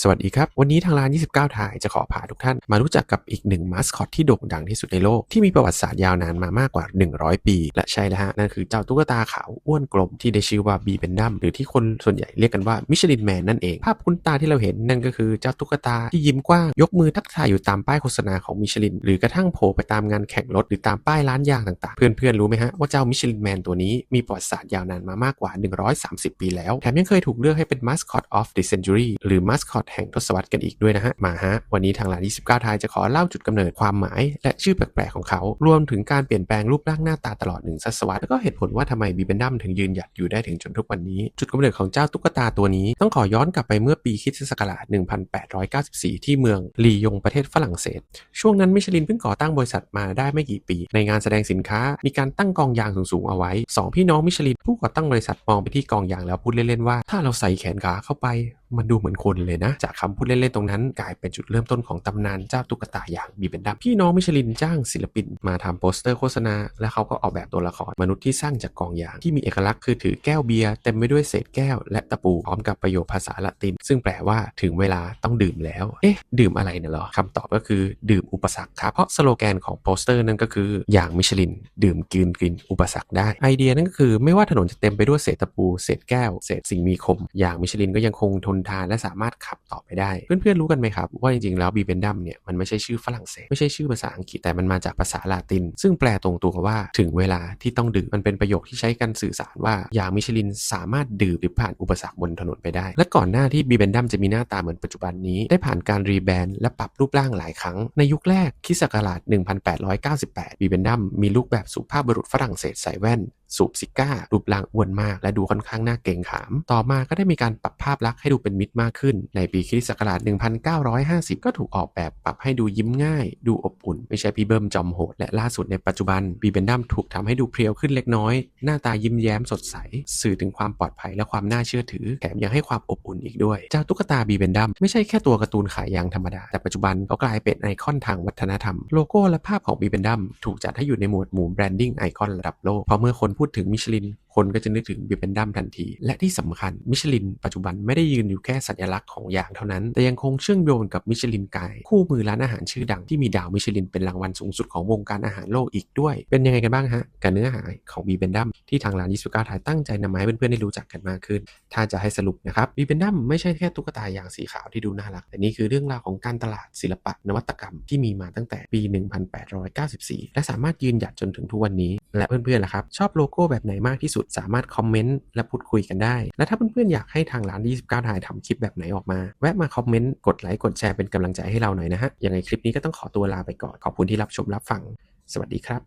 สวัสดีครับ วันนี้ทางร้าน 29 ถ่ายจะขอพาทุกท่าน มารู้จักกับอีกหนึ่งมาสคอตที่โด่งดังที่สุดในโลก ที่มีประวัติศาสตร์ยาวนานมามากกว่า 100 ปี และใช่แล้วฮะ นั่นคือเจ้าตุ๊กตาขาวอ้วนกลมที่ได้ชื่อว่าบีเบนดัมหรือที่คนส่วนใหญ่เรียกกันว่ามิชลินแมนนั่นเอง ภาพคุ้นตาที่เราเห็นนั่นก็คือเจ้าตุ๊กตาที่ยิ้มกว้างยกมือทักทายอยู่ตามป้ายโฆษณาของมิชลิน หรือกระทั่งโผล่ไปตามงานแข่งรถหรือตามป้ายร้านยางต่างๆ เพื่อนๆรู้ไหมฮะว่าเจ้ามิชลินแมนตัวนี้มีประวัติศาสตร์ยาวนานมามากกว่า 130 ปีแล้วแถมยังเคยถูกเลือกให้เป็น Mascot of the Century หรือ Mascot แห่งทศวรรษกันอีกด้วยนะฮะ มาฮะ วันนี้ทางร้าน29ทายจะขอเล่าจุดกำเนิดความหมาย และชื่อแปลกๆของเขา รวมถึงการเปลี่ยนแปลงรูปร่างหน้าตาตลอดหนึ่งศตวรรษแล้วก็เหตุผลว่าทำไมบีเบนดัมถึงยืนหยัดอยู่ได้ถึงจนทุกวันนี้ จุดกำเนิดของเจ้าตุ๊กตาตัวนี้ ต้องขอย้อนกลับไปเมื่อปีคริสตศักราช1894 ที่เมืองลียงประเทศฝรั่งเศส ช่วงนั้นมิชลินเพิ่งก่อตั้งบริษัทมาได้ไม่กี่ปี ในงานแสดงสินค้ามีการตั้งกองยางสูงๆเอาไว้สองพี่น้องมิชลินผู้ก่อตั้งบริษัทมองไปที่กองยางแล้วพูดเล่นๆว่าถ้าเราใส่แขนขาเข้าไป มันดูเหมือนคนเลยนะ จากคำพูดเล่นๆตรงนั้น กลายเป็นจุดเริ่มต้นของตำนานเจ้าตุ๊กตาอย่างบีเบนดัมพี่น้องมิชลินจ้างศิลปิน มาทำโปสเตอร์โฆษณา และเขาก็ออกแบบตัวละครมนุษย์ที่สร้างจากกองยางที่มีเอกลักษณ์คือถือแก้วเบียร์เต็มไปด้วยเศษแก้ว และตะปูพร้อมกับประโยคภาษาละติน ซึ่งแปลว่าถึงเวลาต้องดื่มแล้ว เอ๊ะ ดื่มอะไรเนี่ยหรอคำตอบก็คือดื่มอุปสรรคครับเพราะสโลแกนของโปสเตอร์นั่นก็คืออย่างมิชลิน ดื่มกินกินอุปสรรคได้ไอเดียนั่นก็คือไม่ว่าถนนจะเต็มไปด้วยเศษตะปูเศษแก้ว เศษสิ่งมีคม อย่างมิชลินก็ยังคงทนทานและสามารถขับต่อไปได้ เพื่อนๆรู้กันไหมครับว่าจริงๆแล้วบีเบนดัมเนี่ยมันไม่ใช่ชื่อฝรั่งเศสไม่ใช่ชื่อภาษาอังกฤษแต่มันมาจากภาษาลาติน ซึ่งแปลตรงตัวว่าถึงเวลาที่ต้องดื่มมันเป็นประโยคที่ใช้กันสื่อสารว่าอย่างมิชลินสามารถดื่มหรือผ่านอุปสรรคบนถนนไปได้ และก่อนหน้าที่บีเบนดัมจะมีหน้าตาเหมือนปัจจุบันนี้ได้ผ่านการรีแบรนด์และปรับรูปร่างหลายครั้งในยุคแรกคิสต์ศักราช 1898บีเบนดัมมีลุคแบบสุภาพบุรุษฝรั่งเศสใส่แว่นสูบซิก้ารูปร่างอ้วนมาก และดูค่อนข้างน่าเกรงขาม ต่อมาก็ได้มีการปรับภาพลักษณ์ให้ดูเป็นมิตรมากขึ้น ในปีคริสต์ศักราช 1950 ก็ถูกออกแบบปรับให้ดูยิ้มง่าย ดูอบอุ่น ไม่ใช่พี่เบิ้มจอมโหด และล่าสุดในปัจจุบันบีเบนดัมถูกทำให้ดูเพรียวขึ้นเล็กน้อย หน้าตายิ้มแย้มสดใส สื่อถึงความปลอดภัยและความน่าเชื่อถือ แถมยังให้ความอบอุ่นอีกด้วย เจ้าตุ๊กตาบีเบนดัมไม่ใช่แค่ตัวการ์ตูนขายยางธรรมดา แต่ปัจจุบันเขากลายเป็นไอคอนทางวัฒนธรรม โลโก้และภาพของบีเบนดัมถูกจัดให้อยู่ในหมวดหมู่แบรนดิ้งไอคอนระดับโลกเพราะเมื่อคนพูดถึงมิชลิน คนก็จะนึกถึงบีเบนดัมทันที และที่สำคัญมิชลินปัจจุบันไม่ได้ยืนอยู่แค่สัญลักษณ์ของอย่างเท่านั้น แต่ยังคงเชื่อมโยงกับมิชลินไกด์คู่มือร้านอาหารชื่อดังที่มีดาวมิชลินเป็นรางวัลสูงสุดของวงการอาหารโลกอีกด้วย เป็นยังไงกันบ้างฮะกับเนื้อหาของบีเบนดัมที่ทางร้าน29ทาไทยตั้งใจนำมาให้เพื่อนๆได้รู้จักกันมากขึ้น ถ้าจะให้สรุปนะครับบีเบนดัมไม่ใช่แค่ตุ๊กตาอย่างสีขาวที่ดูน่ารัก แต่นี่คือเรื่องราวของการตลาดศิลปะนวัตกรรมที่มีมาตั้งแต่ปี 1894 และสามารถยืนหยัดจนถึงทุกวันนี้ และเพื่อนๆล่ะครับชอบโลโก้แบบไหนมากที่สุดสามารถคอมเมนต์และพูดคุยกันได้ และถ้าเพื่อนๆอยากให้ทางร้าน 29ทายทำคลิปแบบไหนออกมา แวะมาคอมเมนต์ กดไลค์ กดแชร์เป็นกำลังใจให้เราหน่อยนะฮะ ยังไงคลิปนี้ก็ต้องขอตัวลาไปก่อน ขอบคุณที่รับชมรับฟัง สวัสดีครับ